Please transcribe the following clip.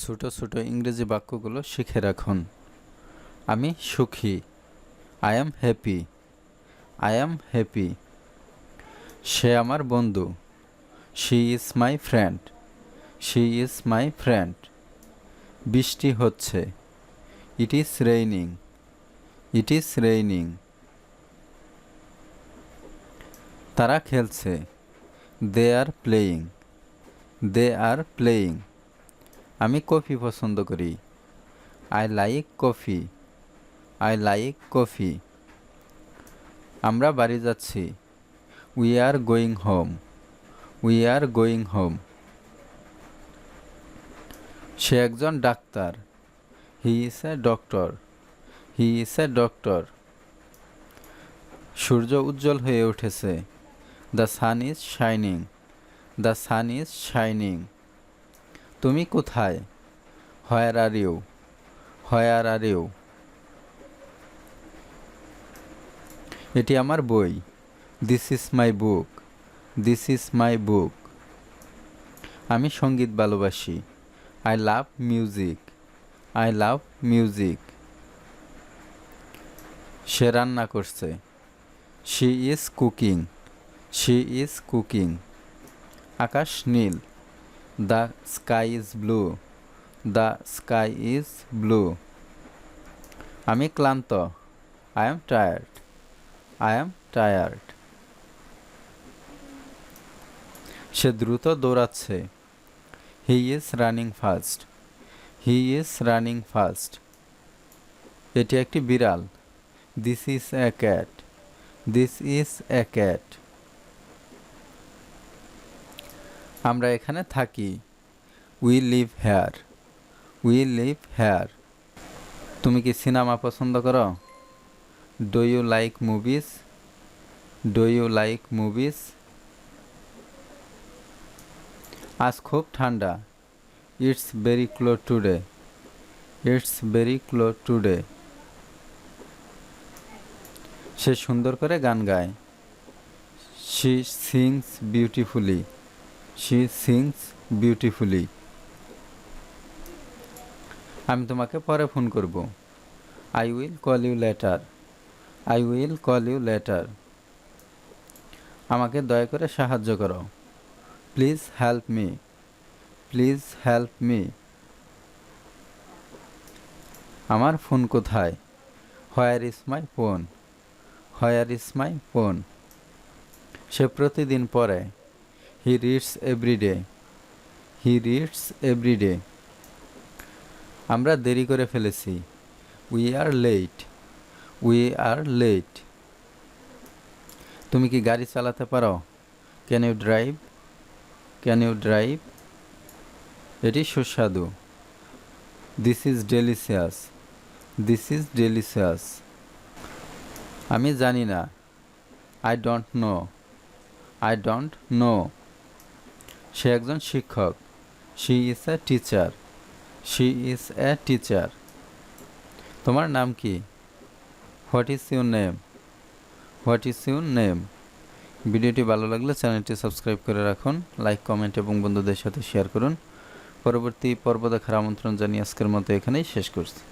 ছোট ছোট ইংরেজি বাক্যগুলো শিখে রাখুন। আমি সুখী। I am happy I am happy সে আমার বন্ধু। She is my friend she is my friend বৃষ্টি হচ্ছে। It is raining it is raining তারা খেলছে। They are playing they are playing আমি কফি পছন্দ করি। I like coffee I like coffee আমরা বাড়ি যাচ্ছি। We are going home we are going home সে একজন doctor. He is a doctor he is a doctor সূর্য উজ্জ্বল হয়ে উঠেছে। The sun is shining the sun is shining তুমি কোথায়? Where are you where are you এটি আমার বই। This is my book this is my book আমি সংগীত ভালোবাসি। I love music I love music সে রান্না করছে। She is cooking she is cooking Akash Neil. The sky is blue the sky is blue আমি ক্লান্ত। I am tired I am tired সে দ্রুত দৌড়াচ্ছে। He is running fast he is running fast এটি একটি বিড়াল। This is a cat this is a cat আমরা এখানে থাকি। We live here we live here তুমি কি সিনেমা পছন্দ করো? Do you like movies do you like movies আজ খুব ঠান্ডা। It's very cold today it's very cold today সে সুন্দর করে গান গায়। She sings beautifully she sings beautifully আমি তোমাকে পরে ফোন করব। I will call you later I will call you later আমাকে দয়া করে সাহায্য করো। Please help me please help me আমার ফোন কোথায়? Where is my phone where is my phone সে প্রতিদিন পড়ে। He reads every day he reads every day আমরা দেরি করে ফেলেছি। We are late we are late তুমি কি গাড়ি চালাতে পারো? Can you drive can you drive এটি সুস্বাদু। This is delicious this is delicious আমি জানি না। I don't know I don't know সে একজন শিক্ষক। She is a teacher she is a teacher তোমার নাম কি? What is your name what is your name ভিডিওটি ভালো লাগলে চ্যানেলটি সাবস্ক্রাইব করে রাখুন লাইক কমেন্ট এবং বন্ধুদের সাথে শেয়ার করুন। পরবর্তী পর্ব দেখার আমন্ত্রণ জানিয়ে আজকের মতো এখানেই শেষ করছি।